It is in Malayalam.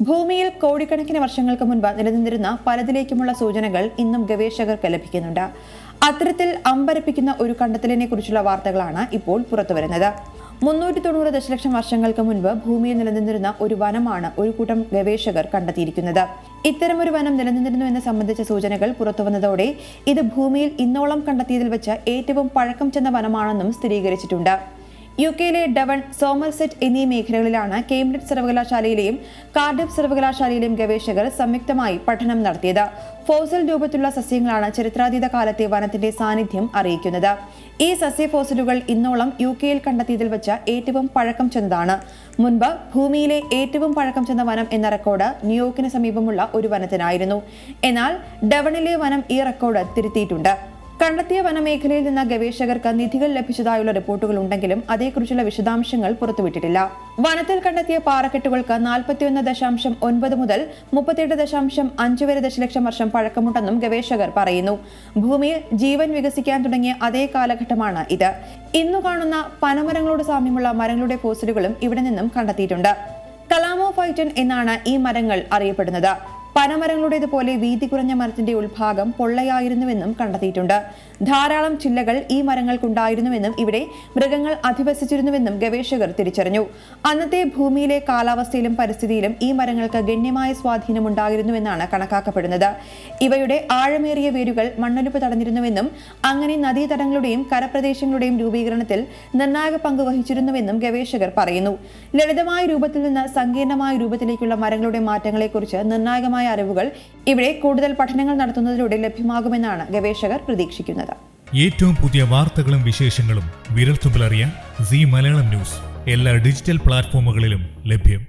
ഭൂമിയിൽ കോടിക്കണക്കിന് വർഷങ്ങൾക്ക് മുൻപ് നിലനിന്നിരുന്ന പലതിലേക്കുമുള്ള സൂചനകൾ ഇന്നും ഗവേഷകർക്ക് ലഭിക്കുന്നുണ്ട്. അത്തരത്തിൽ അമ്പരപ്പിക്കുന്ന ഒരു കണ്ടെത്തലിനെ കുറിച്ചുള്ള വാർത്തകളാണ് ഇപ്പോൾ പുറത്തുവരുന്നത്. മുന്നൂറ്റി തൊണ്ണൂറ് ദശലക്ഷം വർഷങ്ങൾക്ക് മുൻപ് ഭൂമിയിൽ നിലനിന്നിരുന്ന ഒരു വനമാണ് ഒരു കൂട്ടം ഗവേഷകർ കണ്ടെത്തിയിരിക്കുന്നത്. ഇത്തരമൊരു വനം നിലനിന്നിരുന്നു എന്ന് സംബന്ധിച്ച സൂചനകൾ പുറത്തുവന്നതോടെ ഇത് ഭൂമിയിൽ ഇന്നോളം കണ്ടെത്തിയതിൽ വെച്ച് ഏറ്റവും പഴക്കം ചെന്ന വനമാണെന്നും സ്ഥിരീകരിച്ചിട്ടുണ്ട്. യു കെയിലെ ഡവൺ സോമർസെറ്റ് എന്നീ മേഖലകളിലാണ് കേംബ്രിഡ്ജ് സർവകലാശാലയിലെയും കാർഡിഫ് സർവകലാശാലയിലെയും ഗവേഷകർ സംയുക്തമായി പഠനം നടത്തിയത്. ഫോസിൽ രൂപത്തിലുള്ള സസ്യങ്ങളാണ് ചരിത്രാതീത കാലത്തെ വനത്തിന്റെ സാന്നിധ്യം അറിയിക്കുന്നത്. ഈ സസ്യ ഫോസിലുകൾ ഇന്നോളം യു കെയിൽ കണ്ടെത്തിയതിൽ വെച്ച് ഏറ്റവും പഴക്കം ചെന്നതാണ്. മുൻപ് ഭൂമിയിലെ ഏറ്റവും പഴക്കം ചെന്ന വനം എന്ന റെക്കോർഡ് ന്യൂയോർക്കിന് സമീപമുള്ള ഒരു വനത്തിനായിരുന്നു. എന്നാൽ ഡവണിലെ വനം ഈ റെക്കോർഡ് തിരുത്തിയിട്ടുണ്ട്. കണ്ടെത്തിയ വനമേഖലയിൽ നിന്ന് ഗവേഷകർക്ക് നിധികൾ ലഭിച്ചതായുള്ള റിപ്പോർട്ടുകൾ ഉണ്ടെങ്കിലും അതേക്കുറിച്ചുള്ള വിശദാംശങ്ങൾ പുറത്തുവിട്ടിട്ടില്ല. വനത്തിൽ കണ്ടെത്തിയ പാറക്കെട്ടുകൾക്ക് നാൽപ്പത്തിയൊന്ന് ദശാംശം ഒൻപത് മുതൽ മുപ്പത്തിയെട്ട് ദശാംശം അഞ്ച് വരെ ദശലക്ഷം വർഷം പഴക്കമുണ്ടെന്നും ഗവേഷകർ പറയുന്നു. ഭൂമിയിൽ ജീവൻ വികസിക്കാൻ തുടങ്ങിയ അതേ കാലഘട്ടമാണ് ഇത്. ഇന്നു കാണുന്ന പനമരങ്ങളോട് സാമ്യമുള്ള മരങ്ങളുടെ ഫോസിലുകളും ഇവിടെ നിന്നും കണ്ടെത്തിയിട്ടുണ്ട്. കലാമോഫൈറ്റൻ എന്നാണ് ഈ മരങ്ങൾ അറിയപ്പെടുന്നത്. പനമരങ്ങളുടേതുപോലെ വീതി കുറഞ്ഞ മരത്തിന്റെ ഉൾഭാഗം പൊള്ളയായിരുന്നുവെന്നും കണ്ടെത്തിയിട്ടുണ്ട്. ധാരാളം ചില്ലകൾ ഈ മരങ്ങൾക്കുണ്ടായിരുന്നുവെന്നും ഇവിടെ മൃഗങ്ങൾ അധിവസിച്ചിരുന്നുവെന്നും ഗവേഷകർ തിരിച്ചറിഞ്ഞു. അന്നത്തെ ഭൂമിയിലെ കാലാവസ്ഥയിലും പരിസ്ഥിതിയിലും ഈ മരങ്ങൾക്ക് ഗണ്യമായ സ്വാധീനം സ്വാധീനമുണ്ടായിരുന്നുവെന്നാണ് കണക്കാക്കപ്പെടുന്നത്. ഇവയുടെ ആഴമേറിയ വേരുകൾ മണ്ണൊലിപ്പ് തടഞ്ഞിരുന്നുവെന്നും അങ്ങനെ നദീതടങ്ങളുടെയും കരപ്രദേശങ്ങളുടെയും രൂപീകരണത്തിൽ നിർണായക പങ്ക് വഹിച്ചിരുന്നുവെന്നും ഗവേഷകർ പറയുന്നു. ലളിതമായ രൂപത്തിൽ നിന്ന് സങ്കീർണമായ രൂപത്തിലേക്കുള്ള മരങ്ങളുടെ മാറ്റങ്ങളെക്കുറിച്ച് നിർണായകമായ അറിവുകൾ ഇവിടെ കൂടുതൽ പഠനങ്ങൾ നടത്തുന്നതിലൂടെ ലഭ്യമാകുമെന്നാണ് ഗവേഷകർ പ്രതീക്ഷിക്കുന്നത്. ഏറ്റവും പുതിയ വാർത്തകളും വിശേഷങ്ങളും വിരൽത്തുമ്പിൽ അറിയാൻ സി മലയാളം ന്യൂസ്. എല്ലാ ഡിജിറ്റൽ പ്ലാറ്റ്ഫോമുകളിലും ലഭ്യം.